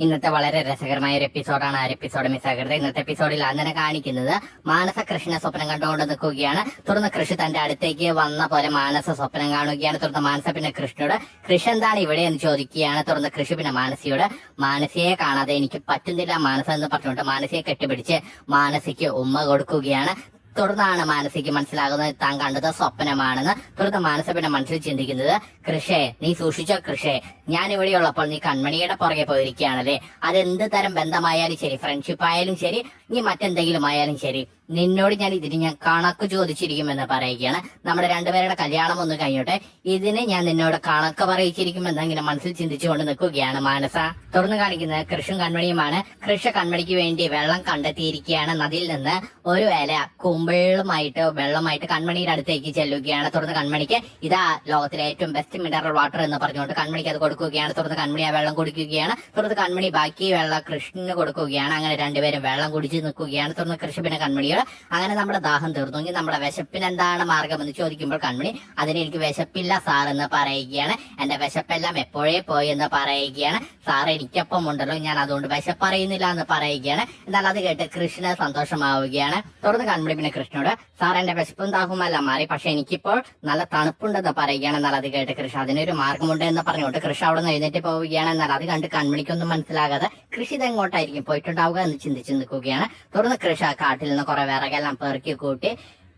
ഇന്നത്തെ വളരെ രസകരമായ ഒരു എപ്പിസോഡാണ് ആ എപ്പിസോഡ് മിസ്സാകരുത് ഇന്നത്തെ എപ്പിസോഡിൽ അങ്ങനെ കാണിക്കുന്നത് മാനസ കൃഷ്ണ സ്വപ്നം കണ്ടുകൊണ്ട് നിൽക്കുകയാണ്. തുടർന്ന് കൃഷി തന്റെ അടുത്തേക്ക് വന്ന പോലെ മാനസ സ്വപ്നം കാണുകയാണ്. തുടർന്ന് മാനസ പിന്നെ കൃഷ്ണയോട് കൃഷി എന്താണ് ഇവിടെ? എന്ന് ചോദിക്കുകയാണ്. തുടർന്ന് കൃഷി പിന്നെ മാനസിയോട് മാനസിയെ കാണാതെ എനിക്ക് പറ്റുന്നില്ല മാനസ എന്ന് പറഞ്ഞുകൊണ്ട് മാനസിയെ കെട്ടിപ്പിടിച്ച് മാനസിക്ക് ഉമ്മ കൊടുക്കുകയാണ്. തുടർന്നാണ് മാനസിക്ക് മനസ്സിലാകുന്നത്. താൻ കണ്ടത് സ്വപ്നമാണെന്ന് തുടർന്ന് മാനസ പിന്നെ മനസ്സിൽ ചിന്തിക്കുന്നത് കൃഷേ നീ സൂക്ഷിച്ച കൃഷേ ഞാൻ ഇവിടെ ഉള്ളപ്പോൾ നീ കൺമണിയുടെ പുറകെ പോയിരിക്കുകയാണല്ലേ? അതെന്ത് തരം ബന്ധമായാലും ശരി ഫ്രണ്ട്ഷിപ്പ് ആയാലും ശരി നീ മറ്റെന്തെങ്കിലും ആയാലും ശരി. നിന്നോട് ഞാൻ ഇതിന് ഞാൻ കണക്ക് ചോദിച്ചിരിക്കുമെന്ന് പറയുകയാണ്. നമ്മുടെ രണ്ടുപേരുടെ കല്യാണം ഒന്ന് കഴിഞ്ഞോട്ടെ. ഇതിന് ഞാൻ നിന്നോട് കണക്ക് പറയിച്ചിരിക്കുമെന്ന് ഇങ്ങനെ മനസ്സിൽ ചിന്തിച്ചുകൊണ്ട് നിൽക്കുകയാണ് മാനസ. തുറന്നു കാണിക്കുന്നത് കൃഷും കൺമണിയുമാണ്. കൃഷ കൺമണിക്ക് വേണ്ടി വെള്ളം കണ്ടെത്തിയിരിക്കുകയാണ്. നദിയിൽ നിന്ന് ഒരു ഇല കുമ്പിളുമായിട്ട് വെള്ളമായിട്ട് കൺമണിയുടെ അടുത്തേക്ക് ചെല്ലുകയാണ്. തുറന്ന് കൺമണിക്ക് ഇതാ ലോകത്തിലെ ഏറ്റവും ബെസ്റ്റ് മിനറൽ വാട്ടർ എന്ന് പറഞ്ഞുകൊണ്ട് കൺമണിക്ക് അത് കൊടുക്കുകയാണ്. തുറന്ന് കൺമണി ആ വെള്ളം കുടിക്കുകയാണ്. തുറന്ന് കൺമണി ബാക്കി വെള്ളം കൃഷ്ണന് കൊടുക്കുകയാണ്. അങ്ങനെ രണ്ടുപേരും വെള്ളം കുടിച്ച് നിൽക്കുകയാണ്. തുറന്ന് കൃഷി പിന്നെ കൺമണിയോട് അങ്ങനെ നമ്മുടെ ദാഹം തീർന്നു. ഇനി നമ്മുടെ വിശപ്പിന് എന്താണ് മാർഗം എന്ന് ചോദിക്കുമ്പോൾ കൺമണി അതിന് എനിക്ക് വിശപ്പില്ല സാർ എന്ന് പറയുകയാണ്. എന്റെ വിശപ്പെല്ലാം എപ്പോഴേ പോയി എന്ന് പറയുകയാണ്. സാർ എനിക്കൊപ്പം ഉണ്ടല്ലോ. ഞാൻ അതുകൊണ്ട് വിശപ്പറിയുന്നില്ല എന്ന് പറയുകയാണ്. എന്നാൽ അത് കേട്ട് കൃഷ്ണ സന്തോഷമാവുകയാണ്. തുടർന്ന് കൺമണി പിന്നെ കൃഷ്ണനോട് സാർ എന്റെ വിശപ്പും ദാഹവുമല്ല മാറി. പക്ഷെ എനിക്കിപ്പോൾ നല്ല തണുപ്പുണ്ടെന്ന് പറയുകയാണ്. എന്നാൽ അത് കേട്ട് കൃഷി അതിനൊരു മാർഗമുണ്ട് എന്ന് പറഞ്ഞുകൊണ്ട് കൃഷി അവിടെ നിന്ന് എഴുന്നേറ്റ് പോവുകയാണ്. എന്നാൽ അത് കണ്ട് കൺമണിക്കൊന്നും മനസ്സിലാകാതെ കൃഷി ഇതെങ്ങോട്ടായിരിക്കും പോയിട്ടുണ്ടാവുക എന്ന് ചിന്തിച്ച് നിൽക്കുകയാണ്. തുടർന്ന് കൃഷി കാട്ടിൽ നിന്ന് കുറെ വിറകെല്ലാം പെറുക്കി കൂട്ടി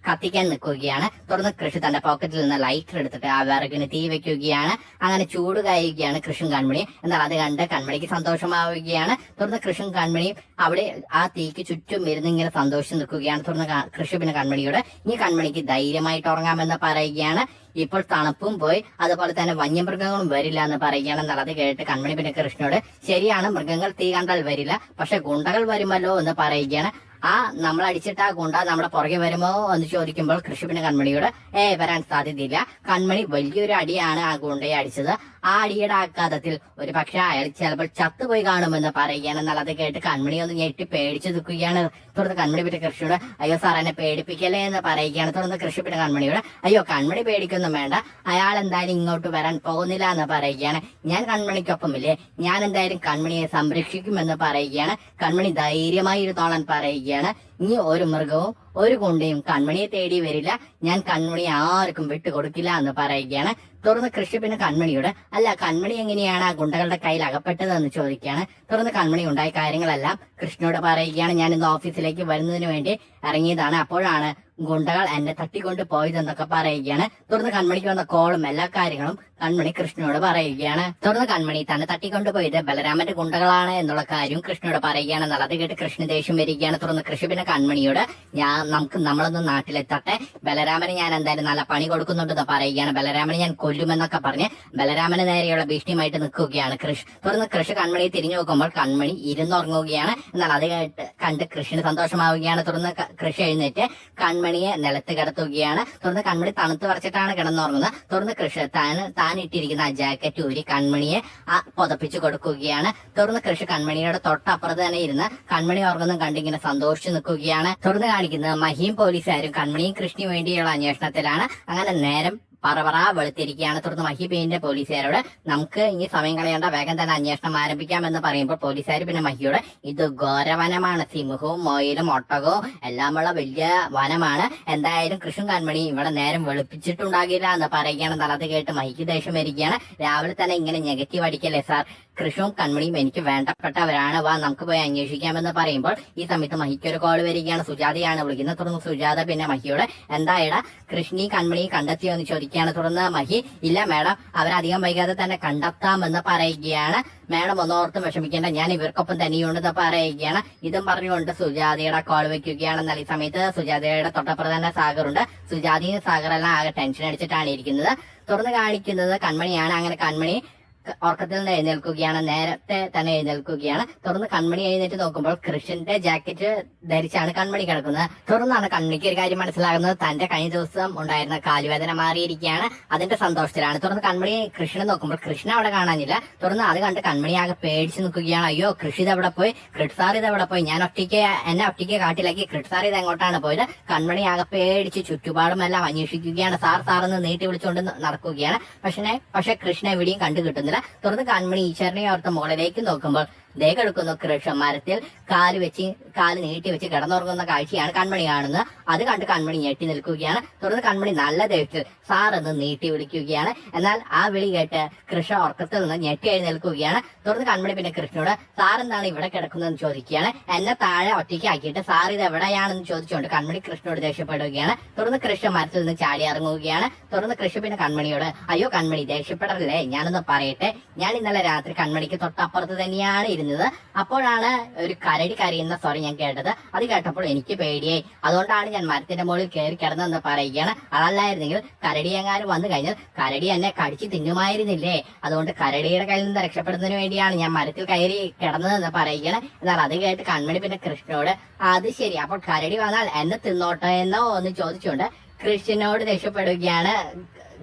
കത്തിക്കാൻ നിൽക്കുകയാണ്. തുടർന്ന് കൃഷി തന്റെ പോക്കറ്റിൽ നിന്ന് ലൈറ്റർ എടുത്തിട്ട് ആ വിറകിന് തീ വെക്കുകയാണ്. അങ്ങനെ ചൂട് കായുകയാണ് കൃഷും കൺമണി എന്നാൽ അത് കണ്ട് കൺമണിക്ക് സന്തോഷമാവുകയാണ്. തുടർന്ന് കൃഷും കൺമണിയും അവിടെ ആ തീക്ക് ചുറ്റും ഇരുന്ന് ഇങ്ങനെ സന്തോഷിച്ച് നിൽക്കുകയാണ്. തുടർന്ന് കൃഷി പിന്നെ കൺമണിയോട് ഈ കൺമണിക്ക് ധൈര്യമായിട്ട് ഉറങ്ങാമെന്ന് പറയുകയാണ്. ഇപ്പോൾ തണുപ്പും പോയി. അതുപോലെ തന്നെ വന്യമൃഗങ്ങളും വരില്ല എന്ന് പറയുകയാണ്. എന്നാൽ അത് കേട്ട് കൺമണി പിന്നെ കൃഷ്ണനോട് ശരിയാണ് മൃഗങ്ങൾ തീ കണ്ടാൽ വരില്ല പക്ഷെ ഗുണ്ടകൾ വരുമല്ലോ എന്ന് പറയുകയാണ്. ആ നമ്മൾ അടിച്ചിട്ട് ആ ഗുണ്ട നമ്മുടെ പുറകെ വരുമോ എന്ന് ചോദിക്കുമ്പോൾ കൃഷിപ്പിന് കൺമണിയോട് ഏ വരാൻ സാധ്യതയില്ല. കൺമണി വലിയൊരു അടിയാണ് ആ ഗുണ്ടയെ അടിച്ചത്. ആ ആഘാതത്തിൽ ഒരു പക്ഷെ അയാൾ ചിലപ്പോൾ ചത്തുപോയി കാണുമെന്ന് പറയുകയാണ്. എന്നാൽ അത് കേട്ട് കൺമണി ഒന്ന് ഞെട്ടി പേടിച്ചു നിൽക്കുകയാണ്. തുടർന്ന് കൺമണി പിന്നെ കൃഷിയോട് അയ്യോ സാർ എന്നെ പേടിപ്പിക്കല്ലേ എന്ന് പറയുകയാണ്. തുടർന്ന് കൃഷി പിന്നെ കൺമണിയോട് അയ്യോ കൺമണി പേടിക്കൊന്നും വേണ്ട. അയാൾ എന്തായാലും ഇങ്ങോട്ട് വരാൻ പോകുന്നില്ല എന്ന് പറയുകയാണ്. ഞാൻ കൺമണിക്കൊപ്പം ഇല്ലേ ഞാൻ എന്തായാലും കൺമണിയെ സംരക്ഷിക്കുമെന്ന് പറയുകയാണ്. കൺമണി ധൈര്യമായി ഇരുന്നോളാൻ പറയുകയാണ്. ഇനി ഒരു മൃഗവും ഒരു കുണ്ടയും കൺമണിയെ തേടി വരില്ല. ഞാൻ കൺമണി ആർക്കും വിട്ടുകൊടുക്കില്ല എന്ന് പറയുകയാണ്. തുടർന്ന് കൃഷി പിന്നെ കൺമണിയോട് അല്ല കൺമണി എങ്ങനെയാണ് ആ ഗുണ്ടകളുടെ കയ്യിൽ അകപ്പെട്ടതെന്ന് ചോദിക്കുകയാണ്. തുടർന്ന് കൺമണി ഉണ്ടായ കാര്യങ്ങളെല്ലാം കൃഷ്ണനോട് പറയുകയാണ്. ഞാൻ ഇന്ന് ഓഫീസിലേക്ക് വരുന്നതിന് വേണ്ടി ഇറങ്ങിയതാണ്. അപ്പോഴാണ് ഗുണ്ടകൾ എന്നെ തട്ടിക്കൊണ്ട് പോയതെന്നൊക്കെ പറയുകയാണ്. തുടർന്ന് കൺമണിക്ക് വന്ന കോളും എല്ലാ കാര്യങ്ങളും കൺമണി കൃഷ്ണനോട് പറയുകയാണ്. തുടർന്ന് കൺമണി തന്നെ തട്ടിക്കൊണ്ട് പോയത് ബലരാമന്റെ ഗുണ്ടകളാണ് എന്നുള്ള കാര്യം കൃഷ്ണനോട് പറയുകയാണ്. എന്നുള്ളത് കേട്ട് കൃഷ്ണ ദേഷ്യം വരികയാണ്. തുടർന്ന് കൃഷി കൺമണിയോട് ഞാൻ നമുക്ക് നമ്മളൊന്ന് നാട്ടിലെത്തട്ടെ. ബലരാമന് ഞാൻ എന്തായാലും നല്ല പണി കൊടുക്കുന്നുണ്ടെന്ന് പറയുകയാണ്. ബലരാമനെ ഞാൻ കൊല്ലുമെന്നൊക്കെ പറഞ്ഞ് ബലരാമന് നേരെയുള്ള ഭീഷണിയുമായിട്ട് നിൽക്കുകയാണ് കൃഷ്. തുടർന്ന് കൃഷി കൺമണി തിരിഞ്ഞു നോക്കുമ്പോൾ കൺമണി ഇരുന്നുറങ്ങുകയാണ്. എന്നാൽ അത് കേട്ട് കണ്ട് കൃഷിന് സന്തോഷമാവുകയാണ്. തുടർന്ന് കൃഷി എഴുന്നേറ്റ് കൺമണിയെ നിലത്ത് കിടത്തുകയാണ്. തുടർന്ന് കൺമണി തണുത്ത് വരച്ചിട്ടാണ് കിടന്നുറങ്ങുന്നത്. തുടർന്ന് കൃഷി താൻ താൻ ഇട്ടിരിക്കുന്ന ആ ജാക്കറ്റ് ഊരി കൺമണിയെ പുതപ്പിച്ചു കൊടുക്കുകയാണ്. തുടർന്ന് കൃഷി കൺമണിയുടെ തൊട്ടപ്പുറത്ത് തന്നെ ഇരുന്ന് കൺമണി ഉറങ്ങുന്നതും കണ്ടിങ്ങനെ സന്തോഷിച്ചു നിൽക്കുകയാണ്. തുടർന്ന് കാണിക്കുന്നത് മഹിയും പോലീസുകാരും കൺമണിയും കൃഷ്ണയും വേണ്ടിയുള്ള അന്വേഷണത്തിലാണ്. അങ്ങനെ നേരം പറപറ വെളുത്തിരിക്കുകയാണ്. തുടർന്ന് മഹിബീന്റെ പോലീസുകാരോട് നമുക്ക് ഇനി സമയം കളയേണ്ട വേഗം തന്നെ അന്വേഷണം ആരംഭിക്കാമെന്ന് പറയുമ്പോൾ പോലീസുകാർ പിന്നെ മഹിയോട് ഇത് ഘോരവനമാണ് സിംഹവും മൊയിലും ഒട്ടകവും എല്ലാമുള്ള വലിയ വനമാണ്. എന്തായാലും കൃഷ്ണൻ കൺമണി ഇവിടെ നേരം വെളുപ്പിച്ചിട്ടുണ്ടാകില്ല എന്ന് പറയുകയാണ്. തലത്ത് കേട്ട് മഹിക്ക് ദേഷ്യം വരികയാണ്. രാവിലെ തന്നെ ഇങ്ങനെ നെഗറ്റീവ് അടിക്കല്ലേ സാർ? കൃഷ്ണവും കൺമണിയും എനിക്ക് വേണ്ടപ്പെട്ടവരാണ്. വാ നമുക്ക് പോയി അന്വേഷിക്കാമെന്ന് പറയുമ്പോൾ ഈ സമയത്ത് മഹിക്ക് ഒരു കോൾ വരികയാണ്. സുജാതയാണ് വിളിക്കുന്നത്. തുടർന്ന് സുജാത പിന്നെ മഹിയോട് എന്തായിട കൃഷ്ണി കൺമണി കണ്ടെത്തിയോ എന്ന് ചോദിക്കുകയാണ് തുടർന്ന് മഹി ഇല്ല മാഡം അവരധികം വൈകാതെ തന്നെ കണ്ടെത്താമെന്ന് പറയുകയാണ്. മാഡം ഒന്നോർത്തും വിഷമിക്കേണ്ട ഞാൻ ഇവർക്കൊപ്പം തന്നെയുണ്ടെന്ന് പറയുകയാണ്. ഇതും പറഞ്ഞുകൊണ്ട് സുജാതയുടെ കോൾ വെക്കുകയാണ്. എന്നാൽ ഈ സമയത്ത് സുജാതയുടെ തൊട്ടപ്പുറം തന്നെ സാഗറുണ്ട്. സുജാതയും സാഗറെല്ലാം ആകെ ടെൻഷൻ അടിച്ചിട്ടാണ് ഇരിക്കുന്നത്. തുറന്ന് കാണിക്കുന്നത് കൺമണിയാണ്. അങ്ങനെ കൺമണി ഉറക്കത്തിൽ നിന്ന് എഴുന്നേൽക്കുകയാണ്. നേരത്തെ തന്നെ എഴുന്നേൽക്കുകയാണ്. തുറന്ന് കൺമണി എഴുന്നേറ്റ് നോക്കുമ്പോൾ കൃഷ്ണന്റെ ജാക്കറ്റ് ധരിച്ചാണ് കൺമണി കിടക്കുന്നത്. തുറന്നാണ് കൺമണിക്ക് ഒരു കാര്യം മനസ്സിലാകുന്നത്. തന്റെ കഴിഞ്ഞ ദിവസം ഉണ്ടായിരുന്ന കാലുവേദന മാറിയിരിക്കുകയാണ്. അതിന്റെ സന്തോഷത്തിലാണ്. തുറന്ന് കൺമണി കൃഷ്ണനെ നോക്കുമ്പോൾ കൃഷ്ണ അവിടെ കാണാനില്ല. തുറന്ന് അത് കണ്ട് കൺമണി ആകെ പേടിച്ച് നിൽക്കുകയാണ്. അയ്യോ കൃഷി ഇത് എവിടെ പോയി? ക്രിട്സാർ ഇത് എവിടെ പോയി? ഞാൻ ഒറ്റയ്ക്ക് എന്നെ ഒറ്റയ്ക്ക് കാട്ടിലാക്കി. ക്രിട്സാർ ഇത് എങ്ങോട്ടാണ് പോയത്? കൺമണി ആകെ പേടിച്ച് ചുറ്റുപാടും എല്ലാം അന്വേഷിക്കുകയാണ്. സാർ എന്ന് നീട്ടി വിളിച്ചുകൊണ്ട് നടക്കുകയാണ്. പക്ഷേ പക്ഷെ കൃഷ്ണ എവിടെയും കണ്ടു കിട്ടുന്നില്ല. തുടർന്ന് കാൺമണി ഈശ്വരനെ ഓർത്ത് മുകളിലേക്ക് നോക്കുമ്പോൾ ദേ കിടക്കുന്നു കൃഷന്മാരത്തിൽ മരത്തിൽ കാൽ വെച്ച് കാൽ നീട്ടി വെച്ച് കിടന്നുറങ്ങുന്ന കാഴ്ചയാണ് കൺമണി കാണുന്നത്. അത് കണ്ട് കൺമണി ഞെട്ടി നിൽക്കുകയാണ്. തുടർന്ന് കൺമണി നല്ല ദേഷ്യത്തിൽ സാർ എന്ന് നീട്ടി വിളിക്കുകയാണ്. എന്നാൽ ആ വിളി കേട്ട് കൃഷ ഉറക്കത്തിൽ നിന്ന് ഞെട്ടി എഴുന്നേൽക്കുകയാണ്. തുടർന്ന് കൺമണി പിന്നെ കൃഷ്ണനോട് സാർ എന്താണ് ഇവിടെ കിടക്കുന്നതെന്ന് ചോദിക്കുകയാണ്. എന്നെ താഴെ ഒറ്റയ്ക്ക് ആക്കിയിട്ട് സാർ ഇത് എവിടെയാണെന്ന് ചോദിച്ചുകൊണ്ട് കൺമണി കൃഷ്ണനോട് ദേഷ്യപ്പെടുകയാണ്. തുടർന്ന് കൃഷ്ണ മരത്തിൽ നിന്ന് ചാടി ഇറങ്ങുകയാണ്. തുടർന്ന് കൃഷ്ണ പിന്നെ കൺമണിയോട് അയ്യോ കൺമണി ദേഷ്യപ്പെടല്ലേ? ഞാനൊന്ന് പറയട്ടെ. ഞാൻ ഇന്നലെ രാത്രി കൺമണിക്ക് തൊട്ടപ്പുറത്ത് തന്നെയാണ് ഇരുന്നത് അപ്പോഴാണ് ഒരു കരടി കരയുന്ന സ്വരം ഞാൻ കേട്ടത്. അത് കേട്ടപ്പോൾ എനിക്ക് പേടിയായി. അതുകൊണ്ടാണ് ഞാൻ മരത്തിന്റെ മുകളിൽ കയറി കിടന്നതെന്ന് പറയുകയാണ്. അതല്ലായിരുന്നെങ്കിൽ കരടി എങ്ങാനും വന്നു കഴിഞ്ഞാൽ കരടി എന്നെ കടിച്ചു തിന്നുമായിരുന്നില്ലേ? അതുകൊണ്ട് കരടിയുടെ കയ്യിൽ നിന്ന് രക്ഷപ്പെടുന്നതിന് വേണ്ടിയാണ് ഞാൻ മരത്തിൽ കയറി കിടന്നതെന്ന് പറയുകയാണ്. എന്നാൽ അത് കേട്ട് കൺമണി പിന്നെ കൃഷ്ണനോട് അത് ശരി. അപ്പോൾ കരടി വന്നാൽ എന്നെ തിന്നോട്ടെ എന്നോ? എന്ന് ചോദിച്ചുകൊണ്ട് കൃഷ്ണനോട് രക്ഷപ്പെടുകയാണ്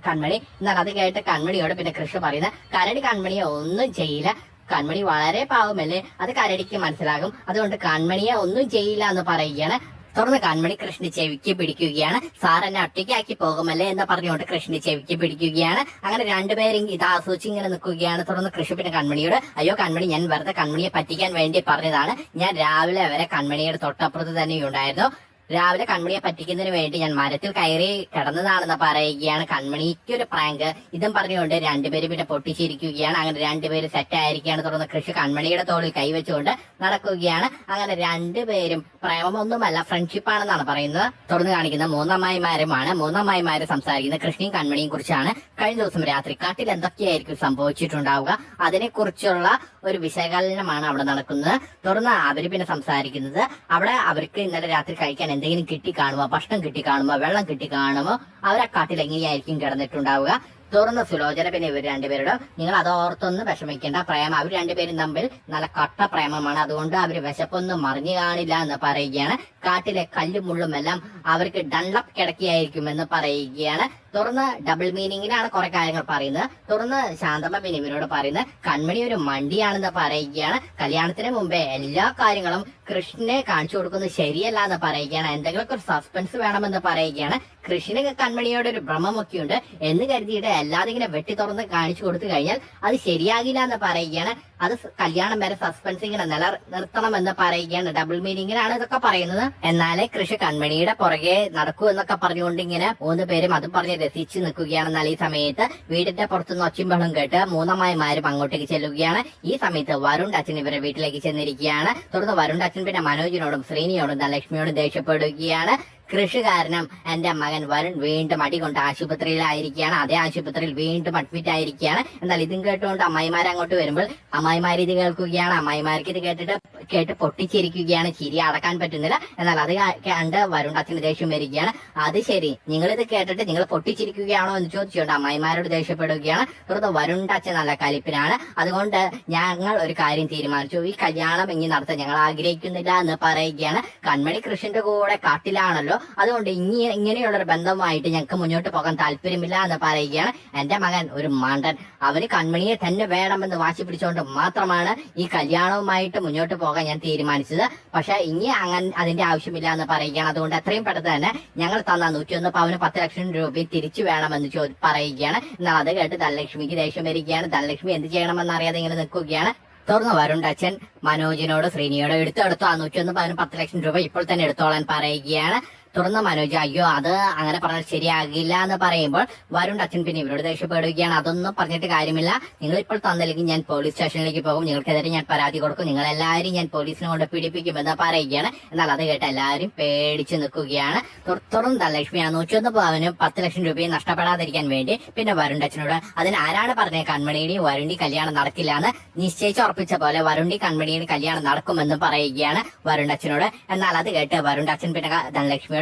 കൺമണി. എന്നാൽ അത് കേട്ട് കൺമണിയോട് പിന്നെ കൃഷ്ണ പറയുന്നത് കരടി കൺമണിയെ ഒന്നും ചെയ്യില്ല. കൺമണി വളരെ പാവമല്ലേ? അത് കരടിക്ക് മനസ്സിലാകും. അതുകൊണ്ട് കൺമണിയെ ഒന്നും ചെയ്യില്ല എന്ന് പറയുകയാണ്. തുടർന്ന് കൺമണി കൃഷ്ണ ചെവിക്ക് പിടിക്കുകയാണ്. സാർ എന്നെ ഒറ്റയ്ക്കാക്കി പോകുമല്ലേ? എന്ന് പറഞ്ഞുകൊണ്ട് കൃഷ്ണ ചെവിക്ക് പിടിക്കുകയാണ്. അങ്ങനെ രണ്ടുപേരും ഇത് ആസ്വദിച്ച് ഇങ്ങനെ നിൽക്കുകയാണ്. തുടർന്ന് കൃഷി പിന്നെ കൺമണിയോട് അയ്യോ കൺമണി ഞാൻ വെറുതെ കൺമണിയെ പറ്റിക്കാൻ വേണ്ടി പറഞ്ഞതാണ്. ഞാൻ രാവിലെ വരെ കൺമണിയുടെ തൊട്ടപ്പുറത്ത് തന്നെ ഉണ്ടായിരുന്നു രാവിലെ കൺമണിയെ പറ്റിക്കുന്നതിന് വേണ്ടി ഞാൻ മരത്തിൽ കയറി കിടന്നതാണെന്ന് പറയുകയാണ്. കൺമണിക്ക് ഒരു പ്രാങ്ക്. ഇതും പറഞ്ഞുകൊണ്ട് രണ്ടുപേരും പിന്നെ പൊട്ടിച്ചിരിക്കുകയാണ്. അങ്ങനെ രണ്ടുപേരും സെറ്റ് ആയിരിക്കുകയാണ്. തുടർന്ന് കൃഷി കൺമണിയുടെ തോളിൽ കൈവച്ചുകൊണ്ട് നടക്കുകയാണ്. അങ്ങനെ രണ്ടുപേരും പ്രേമമൊന്നുമല്ല ഫ്രണ്ട്ഷിപ്പാണെന്നാണ് പറയുന്നത്. തുടർന്ന് കാണിക്കുന്ന മൂന്നമ്മായിമാരുമാണ്. മൂന്നമ്മായിമാര് സംസാരിക്കുന്നത് കൃഷ്ണയും കൺമണിയും കുറിച്ചാണ് കഴിഞ്ഞ ദിവസം രാത്രി കാട്ടിൽ എന്തൊക്കെയായിരിക്കും സംഭവിച്ചിട്ടുണ്ടാവുക അതിനെക്കുറിച്ചുള്ള ഒരു വിശകലനമാണ് അവിടെ നടക്കുന്നത്. തുറന്ന് അവർ പിന്നെ സംസാരിക്കുന്നത്. അവിടെ അവർക്ക് ഇന്നലെ രാത്രി കഴിക്കാൻ എന്തെങ്കിലും കിട്ടി കാണുമോ ഭക്ഷണം കിട്ടി കാണുമോ വെള്ളം കിട്ടി കാണുമോ അവരെ കാട്ടിൽ എങ്ങനെയായിരിക്കും കിടന്നിട്ടുണ്ടാവുക? തുറന്ന സുലോചന പിന്നെ ഇവർ രണ്ടുപേരുടെ നിങ്ങൾ അത് ഓർത്തൊന്ന് വിഷമിക്കേണ്ട പ്രേമം. അവർ രണ്ടുപേരും തമ്മിൽ നല്ല കട്ട പ്രേമമാണ്. അതുകൊണ്ട് അവർ വിശപ്പൊന്നും മറിഞ്ഞു കാണില്ല എന്ന് പറയുകയാണ്. കാട്ടിലെ കല്ലും മുള്ളും എല്ലാം അവർക്ക് ഡൺലപ്പ് കിടക്കിയായിരിക്കും എന്ന് പറയുകയാണ്. തുറന്ന് ഡബിൾ മീനിങ്ങിലാണ് കുറെ കാര്യങ്ങൾ പറയുന്നത്. തുറന്ന് ശാന്തമ്മ ഇവരോട് പറയുന്നത് കൺമണി ഒരു മണ്ടിയാണെന്ന് പറയുകയാണ്. കല്യാണത്തിന് മുമ്പേ എല്ലാ കാര്യങ്ങളും കൃഷ്ണനെ കാണിച്ചു കൊടുക്കുന്നത് ശരിയല്ല എന്ന് പറയുകയാണ്. എന്തെങ്കിലുമൊക്കെ ഒരു സസ്പെൻസ് വേണമെന്ന് പറയുകയാണ്. കൃഷ്ണന് കൺമണിയോട് ഒരു ഭ്രമമൊക്കെയുണ്ട് എന്ന് കരുതിയിട്ട് അല്ലാതെ ഇങ്ങനെ വെട്ടി തുറന്ന് കാണിച്ചു കൊടുത്തു കഴിഞ്ഞാൽ അത് ശരിയാകില്ല എന്ന് പറയുകയാണ് അത് കല്യാണം വരെ സസ്പെൻസ് ഇങ്ങനെ നില നിർത്തണമെന്ന് പറയുകയാണ്. ഡബിൾ മീനിങ്ങിലാണ് ഇതൊക്കെ പറയുന്നത്. എന്നാലേ കൃഷി കൺമണിയുടെ പുറകെ നടക്കൂ എന്നൊക്കെ പറഞ്ഞുകൊണ്ട് ഇങ്ങനെ മൂന്ന് പേരും അതും പറഞ്ഞ് രസിച്ച് നിൽക്കുകയാണ്. എന്നാൽ ഈ സമയത്ത് വീടിന്റെ പുറത്തുനിന്ന് ഒച്ചും ബഹളം കേട്ട് മൂന്നമ്മായിമാരും അങ്ങോട്ടേക്ക് ചെല്ലുകയാണ്. ഈ സമയത്ത് വരുൺ അച്ഛൻ ഇവരെ വീട്ടിലേക്ക് ചെന്നിരിക്കുകയാണ്. തുടർന്ന് വരുൺ അച്ഛൻ പിന്നെ മനോജിനോടും ശ്രീനിയോടും ധനലക്ഷ്മിയോടും ദേഷ്യപ്പെടുകയാണ്. കൃഷി കാരണം എന്റെ മകൻ വരുൺ വീണ്ടും അടി കൊണ്ട് ആശുപത്രിയിലായിരിക്കുകയാണ്. അതേ ആശുപത്രിയിൽ വീണ്ടും അഡ്മിറ്റ് ആയിരിക്കുകയാണ്. എന്നാൽ ഇതും കേട്ടുകൊണ്ട് അമ്മായിമാരങ്ങോട്ട് വരുമ്പോൾ അമ്മായിമാർ കേൾക്കുകയാണ്. അമ്മായിമാർക്ക് ഇത് കേട്ടിട്ട് കേട്ട് പൊട്ടിച്ചിരിക്കുകയാണ്. ചിരി അടക്കാൻ പറ്റുന്നില്ല. എന്നാൽ അത് കണ്ട് വരുൺ ദേഷ്യം വരികയാണ്. അത് ശരി. നിങ്ങൾ ഇത് കേട്ടിട്ട് നിങ്ങൾ പൊട്ടിച്ചിരിക്കുകയാണോ എന്ന് ചോദിച്ചുകൊണ്ട് അമ്മായിമാരോട് ദേഷ്യപ്പെടുകയാണ്. വെറുതെ വരുണ്ടാച്ച അച്ഛൻ നല്ല കലിപ്പിനാണ്. അതുകൊണ്ട് ഞങ്ങൾ ഒരു കാര്യം തീരുമാനിച്ചു. ഈ കല്യാണം ഇനി നടത്താൻ ഞങ്ങൾ ആഗ്രഹിക്കുന്നില്ല എന്ന് പറയുകയാണ്. കൺമണി കൃഷ്ണന്റെ കൂടെ കാട്ടിലാണല്ലോ. അതുകൊണ്ട് ഇനി ഇങ്ങനെയുള്ള ഒരു ബന്ധമായിട്ട് ഞങ്ങൾക്ക് മുന്നോട്ട് പോകാൻ താല്പര്യമില്ല എന്ന് പറയുകയാണ് എന്റെ മകൻ ഒരു മണ്ടൻ. അവന് കൺമണിയെ തന്നെ വേണമെന്ന് വാശി പിടിച്ചുകൊണ്ട് മാത്രമാണ് ഈ കല്യാണവുമായിട്ട് മുന്നോട്ട് പോകാൻ ഞാൻ തീരുമാനിച്ചത്. പക്ഷെ ഇനി അങ്ങനെ അതിന്റെ ആവശ്യമില്ല എന്ന് പറയുകയാണ്. അതുകൊണ്ട് എത്രയും പെട്ടെന്ന് തന്നെ ഞങ്ങൾ തന്ന നൂറ്റിയൊന്ന് പവന് പത്ത് ലക്ഷം രൂപ തിരിച്ചു വേണമെന്ന് ചോ പറയുകയാണ്. എന്നാൽ അത് കേട്ട് ധനലക്ഷ്മിക്ക് ദേഷ്യം വരികയാണ്. ധനലക്ഷ്മി എന്ത് ചെയ്യണമെന്ന് അറിയാതെ ഇങ്ങനെ നിൽക്കുകയാണ്. തുറന്നു വരുണ്ട് അച്ഛൻ. മനോജിനോട് ശ്രീനിയോട് എടുത്തെടുത്തു ആ നൂറ്റിയൊന്ന് പതിന് പത്ത് ലക്ഷം രൂപ ഇപ്പോൾ തന്നെ എടുത്തോളാൻ പറയുകയാണ്. തുറന്ന മനോജ് അയ്യോ അത് അങ്ങനെ പറഞ്ഞാൽ ശരിയാകില്ല എന്ന് പറയുമ്പോൾ വരുൺ അച്ഛൻ പിന്നെ ഇവരോട് ദേഷ്യപ്പെടുകയാണ്. അതൊന്നും പറഞ്ഞിട്ട് കാര്യമില്ല. നിങ്ങൾ ഇപ്പോൾ തന്നില്ലെങ്കിൽ ഞാൻ പോലീസ് സ്റ്റേഷനിലേക്ക് പോകും. നിങ്ങൾക്കെതിരെ ഞാൻ പരാതി കൊടുക്കും. നിങ്ങൾ എല്ലാവരും ഞാൻ പോലീസിനെ കൊണ്ട് പിടിപ്പിക്കുമെന്ന് പറയുകയാണ്. എന്നാൽ അത് കേട്ട് എല്ലാവരും പേടിച്ച് നിൽക്കുകയാണ്. തുടർന്ന് ധനലക്ഷ്മി ആ നൂറ്റൊന്ന് പവന് പത്ത് ലക്ഷം രൂപയും നഷ്ടപ്പെടാതിരിക്കാൻ വേണ്ടി പിന്നെ വരുൺ അച്ഛനോട് അതിന് ആരാണ് പറഞ്ഞത് കൺമണിയുടെയും വരുണ്ടി കല്യാണം നടക്കില്ല എന്ന് നിശ്ചയിച്ച് ഉറപ്പിച്ച പോലെ വരുണ്ടി കൺമണിയുടെ കല്യാണം നടക്കുമെന്ന് പറയുകയാണ് വരുൺ അച്ഛനോട്. എന്നാൽ അത് കേട്ട് വരുൺ അച്ഛൻ പിന്നെ ക-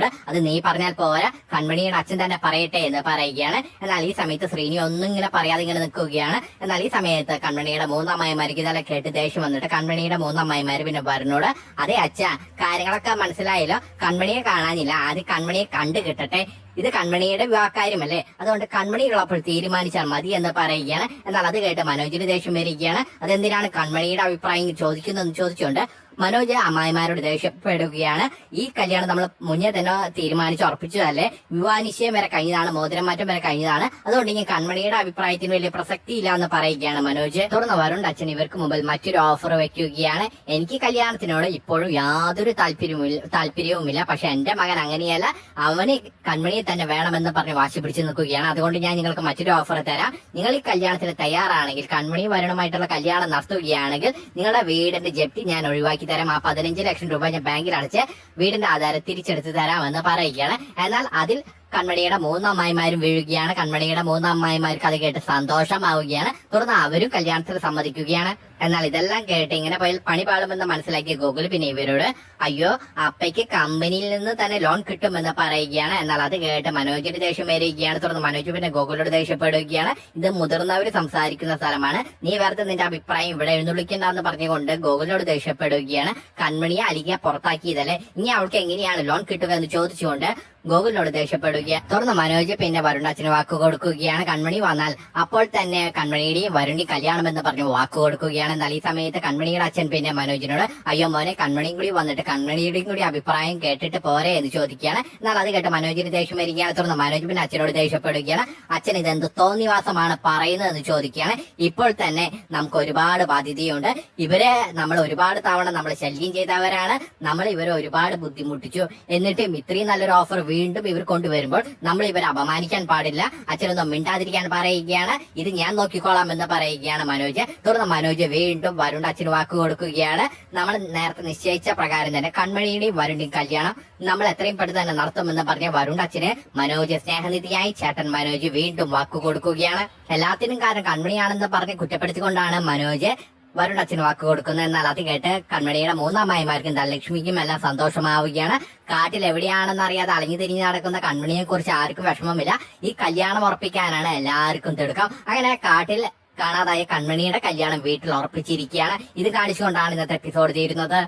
ധനലക്ഷ്മിയോട് അത് നീ പറഞ്ഞാൽ പോരാ. കൺമണിയുടെ അച്ഛൻ തന്നെ പറയട്ടെ എന്ന് പറയുകയാണ്. എന്നാൽ ഈ സമയത്ത് ശ്രീനി ഒന്നും ഇങ്ങനെ പറയാതെ ഇങ്ങനെ നിൽക്കുകയാണ്. എന്നാൽ ഈ സമയത്ത് കൺമണിയുടെ മൂന്നമ്മായിമാർക്ക് ഇതെല്ലാം കേട്ട് ദേഷ്യം വന്നിട്ട് കൺമണിയുടെ മൂന്നമ്മായിമാര് പിന്നെ വരുണോട് അതെ അച്ഛ കാര്യങ്ങളൊക്കെ മനസ്സിലായല്ലോ. കൺമണിയെ കാണാനില്ല. ആദ്യം കൺമണിയെ കണ്ടു കിട്ടട്ടെ ഇത് കൺമണിയുടെ വിവാഹകാര്യമല്ലേ അതുകൊണ്ട് കൺമണി ഉള്ളപ്പോൾ തീരുമാനിച്ചാൽ മതി എന്ന് പറയുകയാണ്. എന്നാൽ അത് കേട്ട് മനോജിന് ദേഷ്യം വരികയാണ്. അതെന്തിനാണ് കൺമണിയുടെ അഭിപ്രായം ചോദിക്കുന്നതെന്ന് ചോദിച്ചുകൊണ്ട് മനോജ് അമ്മായിമാരോട് ദേഷ്യപ്പെടുകയാണ്. ഈ കല്യാണം നമ്മൾ മുന്നേ തന്നെ തീരുമാനിച്ച് ഉറപ്പിച്ചതല്ലേ? വിവാഹ നിശ്ചയം വരെ കഴിഞ്ഞതാണ് മോതിരം മാറ്റം വരെ കഴിഞ്ഞതാണ്. അതുകൊണ്ട് ഇനി കൺമണിയുടെ അഭിപ്രായത്തിന് വലിയ പ്രസക്തി ഇല്ല എന്ന് പറയുകയാണ് മനോജ്. തുടർന്ന് വരുൺ അച്ഛൻ ഇവർക്ക് മുമ്പിൽ മറ്റൊരു ഓഫർ വെക്കുകയാണ്. എനിക്ക് കല്യാണത്തിനോട് ഇപ്പോഴും യാതൊരു താല്പര്യവുമില്ല താല്പര്യവുമില്ല. പക്ഷെ എന്റെ മകൻ അങ്ങനെയല്ല. അവന് കൺമണിയെ തന്നെ വേണമെന്ന് പറഞ്ഞ് വാശി പിടിച്ചു നിൽക്കുകയാണ്. അതുകൊണ്ട് ഞാൻ നിങ്ങൾക്ക് മറ്റൊരു ഓഫർ തരാം. നിങ്ങൾ ഈ കല്യാണത്തിന് തയ്യാറാണെങ്കിൽ കൺമണി വരുണമായിട്ടുള്ള കല്യാണം നടത്തുകയാണെങ്കിൽ നിങ്ങളുടെ വീടിന്റെ ജപ്തി ഞാൻ ഒഴിവാക്കി തരാം. ആ പതിനഞ്ച് ലക്ഷം രൂപ ഞാൻ ബാങ്കിൽ അടച്ച് വീടിന്റെ ആധാരം തിരിച്ചെടുത്ത് തരാമെന്ന് പറയുകയാണ്. എന്നാൽ അതിൽ കൺമണിയുടെ മൂന്ന് അമ്മായിമാരും വീഴുകയാണ്. കൺമണിയുടെ മൂന്ന് അമ്മായിമാർക്ക് അത് കേട്ട് സന്തോഷമാവുകയാണ്. തുടർന്ന് അവരും കല്യാണത്തിന് സമ്മതിക്കുകയാണ്. എന്നാൽ ഇതെല്ലാം കേട്ട് ഇങ്ങനെ പോയാൽ പണി പാടുമെന്ന് മനസ്സിലാക്കിയ ഗൂഗിൾ പിന്നെ ഇവരോട് അയ്യോ അപ്പയ്ക്ക് കമ്പനിയിൽ നിന്ന് തന്നെ ലോൺ കിട്ടുമെന്ന് പറയുകയാണ്. എന്നാൽ അത് കേട്ട് മനോജിന്റെ ദേഷ്യം വരികയാണ് തുടർന്ന് മനോജ് പിന്നെ ഗൂഗിളോട് ദേഷ്യപ്പെടുകയാണ്. ഇത് മുതിർന്നവർ സംസാരിക്കുന്ന സ്ഥലമാണ്. നീ വെറുതെ നിന്റെ അഭിപ്രായം ഇവിടെ എഴുന്നള്ളിക്കണ്ടെന്ന് പറഞ്ഞുകൊണ്ട് ഗൂഗിളിനോട് ദേഷ്യപ്പെടുകയാണ്. കൺമണിയെ അലിക പുറത്താക്കിയതല്ലേ? ഇനി അവൾക്ക് എങ്ങനെയാണ് ലോൺ കിട്ടുക എന്ന് ചോദിച്ചുകൊണ്ട് ഗോകുലിനോട് ദേഷ്യപ്പെടുക തുടർന്ന് മനോജ് പിന്നെ വരുണാച്ചന് വാക്ക് കൊടുക്കുകയാണ്. കൺമണി വന്നാൽ അപ്പോൾ തന്നെ കൺമണിയുടെയും വരുണി കല്യാണം എന്ന് പറഞ്ഞു വാക്ക് കൊടുക്കുകയാണ്. എന്നാൽ ഈ സമയത്ത് കൺമണിയുടെ അച്ഛൻ പിന്നെ മനോജിനോട് അയ്യോ മോനെ കൺമണിയും കൂടി വന്നിട്ട് കൺമണിയുടെയും കൂടി അഭിപ്രായം കേട്ടിട്ട് പോരെ എന്ന് ചോദിക്കുകയാണ്. എന്നാൽ അത് കേട്ട് മനോജിന് ദേഷ്യം വരികയാണ്. തുടർന്ന് മനോജ് പിന്നെ അച്ഛനോട് ദേഷ്യപ്പെടുകയാണ്. അച്ഛൻ ഇതെന്ത് തോന്നിവാസമാണ് പറയുന്നത്? എന്ന് ചോദിക്കുകയാണ്. ഇപ്പോൾ തന്നെ നമുക്ക് ഒരുപാട് ബാധ്യതയുണ്ട്. ഇവരെ നമ്മൾ ഒരുപാട് തവണ നമ്മൾ ശല്യം ചെയ്തവരാണ്. നമ്മൾ ഇവരെ ഒരുപാട് ബുദ്ധിമുട്ടിച്ചു. എന്നിട്ടും ഇത്രയും നല്ലൊരു ഓഫർ വീണ്ടും ഇവർ കൊണ്ടുവരുമ്പോൾ നമ്മൾ ഇവരെ അപമാനിക്കാൻ പാടില്ല. അച്ഛനൊന്നും മിണ്ടാതിരിക്കാൻ പറയുകയാണ്. ഇത് ഞാൻ നോക്കിക്കോളാം എന്ന് പറയുകയാണ് മനോജ്. തുടർന്ന് മനോജ് വീണ്ടും വരുൺ അച്ഛന് വാക്ക് കൊടുക്കുകയാണ്. നമ്മൾ നേരത്തെ നിശ്ചയിച്ച പ്രകാരം തന്നെ കൺമണിയുടെയും വരുണിന്റെയും കല്യാണം നമ്മൾ എത്രയും പെട്ടെന്ന് തന്നെ നടത്തുമെന്ന് പറഞ്ഞ വരുൺ അച്ഛന് മനോജ് സ്നേഹനിധിയായി ചേട്ടൻ മനോജ് വീണ്ടും വാക്ക് കൊടുക്കുകയാണ്. എല്ലാത്തിനും കാരണം കൺമണിയാണെന്ന് പറഞ്ഞ് കുറ്റപ്പെടുത്തിക്കൊണ്ടാണ് മനോജ് വരുൺ അച്ഛന് വാക്ക് കൊടുക്കുന്നു എന്നാൽ അത് കേട്ട് കൺമണിയുടെ മൂന്നമ്മായിമാർക്കും ധനലക്ഷ്മിക്കും എല്ലാം സന്തോഷമാവുകയാണ്. കാട്ടിൽ എവിടെയാണെന്ന് അറിയാതെ അലഞ്ഞു തിരിഞ്ഞ് നടക്കുന്ന കൺമണിയെ കുറിച്ച് ആർക്കും വിഷമമില്ല. ഈ കല്യാണം ഉറപ്പിക്കാനാണ് എല്ലാവർക്കും തിടുക്കം. അങ്ങനെ കാട്ടിൽ കാണാതായ കൺമണിയുടെ കല്യാണം വീട്ടിൽ ഉറപ്പിച്ചിരിക്കുകയാണ്. ഇത് കാണിച്ചുകൊണ്ടാണ് ഇന്നത്തെ എപ്പിസോഡ് തീരുന്നത്